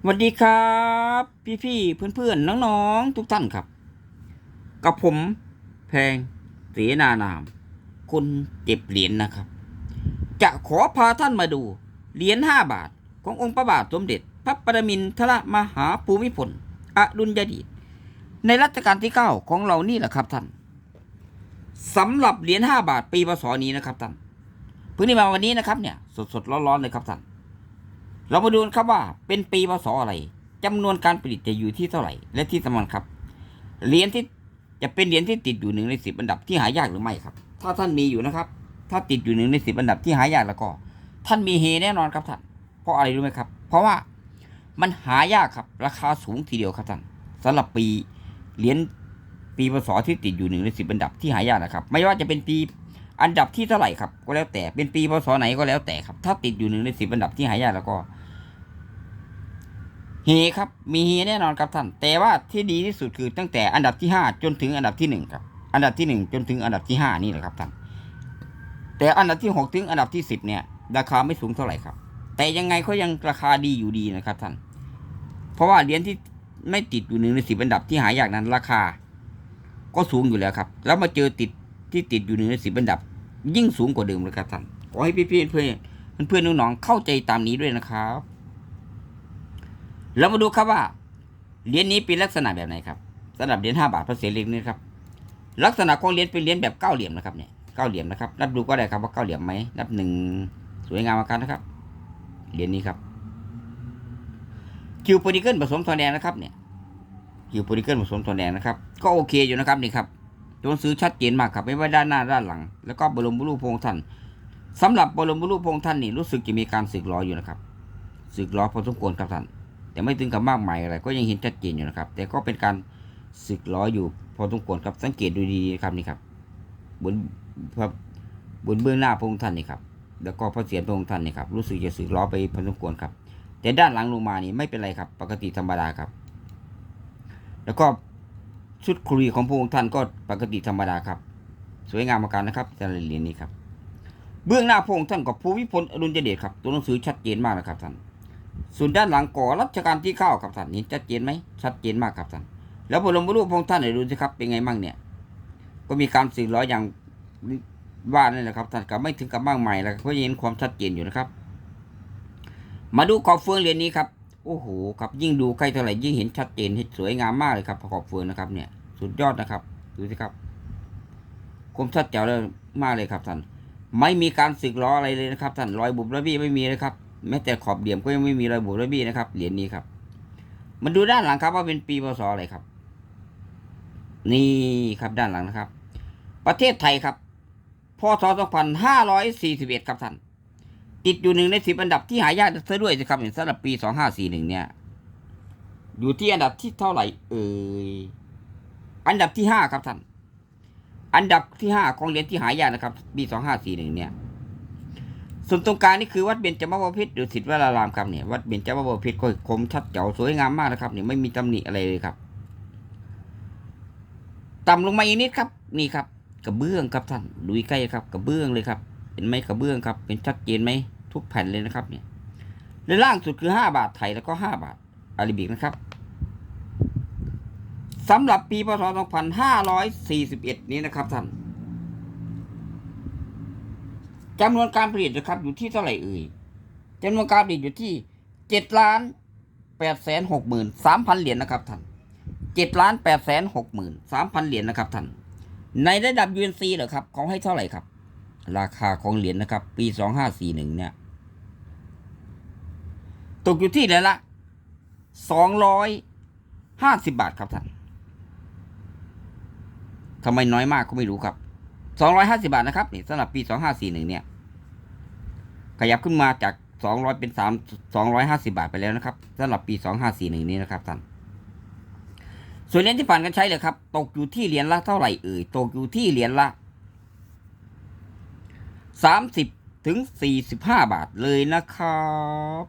สวัสดีครับ พี่ๆเพื่อนๆน้องๆทุกท่านครับ กับผมแพงเสนานาม คนเก็บเหรียญนะครับ จะขอพาท่านมาดู เหรียญห้าบาทขององค์พระบาทสมเด็จ พระประมินทรมหาภูมิพลอดุลยเดชในรัชกาลที่เก้าของเรานี่แหละครับท่านสำหรับเหรียญห้าบาทปีพศนี้นะครับท่านเพิ่งได้มาวันนี้นะครับเนี่ย สดๆร้อนๆเลยครับท่าน เรามาดูนครับว่าเป็นปีพศอะไรจำนวนการผลิตจะอยู่ที่เท่าไหร่ และที่สำคัญครับ เหรียญที่จะเป็นเหรียญที่ติดอยู่หนึ่งในสิบอันดับที่หายากหรือไม่ครับ ถ้าท่านมีอยู่นะครับ ถ้าติดอยู่หนึ่งในสิบอันดับที่หายากแล้วก็ ท่านมีเฮแน่นอนครับท่าน เพราะอะไรรู้ไหมครับ เพราะว่ามันหายากครับ ราคาสูงทีเดียวครับท่านสำหรับปีเหรียญปีพศที่ติดอยู่หนึ่งในสิบอันดับที่หายากนะครับ ไม่ว่าจะเป็นปีอันดับที่เท่าไหร่ครับ ก็แล้วแต่เป็นปีพศไหนก็แล้วแต่ครับ ถ้าติดอยู่หนึ่งในสิบอันดับที่หายากแล้วก็ เฮครับ มีเฮแน่นอนครับท่าน แต่ว่าที่ดีที่สุดคือตั้งแต่อันดับที่ห้าจนถึงอันดับที่หนึ่งครับ อันดับที่หนึ่งจนถึงอันดับที่ห้านี่แหละครับท่าน แต่อันดับที่หกถึงอันดับที่สิบเนี่ย ราคาไม่สูงเท่าไหร่ครับ แต่ยังไงก็ยังราคาดีอยู่ดีนะครับท่าน เพราะว่าเหรียญที่ไม่ติดอยู่หนึ่งในสิบอันดับที่หายากนั้นราคา ก็สูงอยู่แล้วครับ แล้วมาเจอติดที่ติดอยู่หนึ่งในสิบอันดับ ยิ่งสูงกว่าเดิมเลยครับท่าน ขอให้พี่ๆเพื่อนเพื่อนๆน้องๆเข้าใจตามนี้ด้วยนะครับ เรามาดูครับว่าเหรียญนี้เป็นลักษณะแบบไหนครับสำหรับเหรียญห้าบาทพระเศษเล็กนี่ครับ ลักษณะของเหรียญเป็นเหรียญแบบเก้าเหลี่ยมนะครับเนี่ยเก้าเหลี่ยมนะครับ นับดูก็ได้ครับว่าเก้าเหลี่ยมไหมนับหนึ่งสวยงามมากครับนะครับ เหรียญนี้ครับคิวโพลิเกิลผสมทองแดงนะครับเนี่ยคิวโพลิเกิลผสมทองแดงนะครับ ก็โอเคอยู่นะครับนี่ครับตัวหนังสือชัดเจนมากครับไม่ว่าด้านหน้าด้านหลัง แล้วก็บรมบุรุษพงค์ท่านสำหรับบรมบุรุษพงค์ท่านนี่รู้สึกจะมีการสึกล้ออยู่นะครับสึกล้อพอสมควรครับท่าน แต่ไม่ถึงกับมากมายอะไร ก็ยังเห็นชัดเจนอยู่นะครับ แต่ก็เป็นการสึกล้ออยู่พอสมควรครับสังเกตดูดีครับนี่ครับบนบนเบื้องหน้าพระองค์ท่านนี่ครับแล้วก็พระเศียรพระองค์ท่านนี่ครับรู้สึกจะสึกล้อไปพอสมควรครับ แต่ด้านหลังลงมานี่ไม่เป็นไรครับ ปกติธรรมดาครับ แล้วก็ชุดคุรีของพระองค์ท่านก็ปกติธรรมดาครับ สวยงามมาการนะครับจะเหรียญนี้ครับเบื้องหน้าพระองค์ท่านกับภูมิพลอดุลยเดชครับตัวหนังสือชัดเจนมากนะครับท่าน ส่วนด้านหลังก่อรัชกาลที่เก้าครับท่านเห็นชัดเจนไหมชัดเจนมากครับท่านแล้วบรมรูปพระองท่านไหนดูสิครับเป็นไงมั่งเนี่ย ก็มีการสื่อร้อยอย่างว่านั่นแหละครับท่านก็ไม่ถึงกับมากมายแล้วก็ยังเห็นความชัดเจนอยู่นะครับ มาดูขอบเฟืองเรียญนี้ครับโอ้โหครับยิ่งดูใกล้เท่าไหร่ยิ่งเห็นชัดเจนเห็นสวยงามมากเลยครับขอบเฟืองนะครับเนี่ยสุดยอดนะครับดูสิครับคมชัดแจ๋วเลยมากเลยครับท่านไม่มีการสึกล้ออะไรเลยนะครับท่านรอยบุบระบี้ไม่มีเลยครับ แม้แต่ขอบเหลี่ยมก็ยังไม่มีรอยบุบระบี้นะครับ เหรียญนี้ครับ มันดูด้านหลังครับ ว่าเป็นปีพศอะไรครับ นี่ครับด้านหลังนะครับ ประเทศไทยครับพศ2541 ครับท่าน ติดอยู่หนึ่งในสิบอันดับที่หายากซะด้วยสิครับสำหรับปี 2541 เนี่ย อยู่ที่อันดับที่เท่าไหร่เอ่ย อันดับที่ห้าครับท่าน อันดับที่ห้าของเหรียญที่หายากนะครับ ปีสองห้าสี่หนึ่งเนี่ย ส่วนตรงกลางนี่คือวัดเบญจมบพิตรหรือสิทธิวรารามครับเนี่ยวัดเบญจมบพิตรก็คมชัดเจ๋วสวยงามมากนะครับเนี่ยไม่มีตำหนิอะไรเลยครับ ต่ำลงมาอีกนิดครับนี่ครับ กระเบื้องครับท่านดูใกล้ครับกระเบื้องเลยครับเห็นไหมกระเบื้องครับ เป็นชัดเจนไหมทุกแผ่นเลยนะครับเนี่ยและล่างสุดคือห้าบาทไทยแล้วก็ห้าบาทอาราบิกนะครับสำหรับปีพศ2541 นี้นะครับท่าน จำนวนการผลิตนะครับอยู่ที่เท่าไหร่เอ่ยจำนวนการผลิตอยู่ที่7ล้าน8แสน6หมื่น3พันเหรียญนะครับท่าน7ล้าน8แสน6หมื่น3พันเหรียญนะครับท่านในระดับ UNC เหรอครับเขาให้เท่าไหร่ครับ ราคาของเหรียญนะครับ ปี2541เนี่ย ตกอยู่ที่เหรียญละ250บาทครับท่านทำไมน้อยมากก็ไม่รู้ครับ สองร้อยห้าสิบาทนะครับนี่สำหรับปีสองห้าสี่หนึ่งเนี่ย ขยับขึ้นมาจากสองร้อยเป็นสามสองร้อยห้าสิบาทไปแล้วนะครับสำหรับปีสองห้าสี่หนึ่งนี้นะครับท่านส่วนเหรียญที่ผ่านการใช้เลยครับ ตกอยู่ที่เหรียญละเท่าไหร่เอ่ยตกอยู่ที่เหรียญละสามสิบถึงสี่สิบห้าบาทเลยนะครับ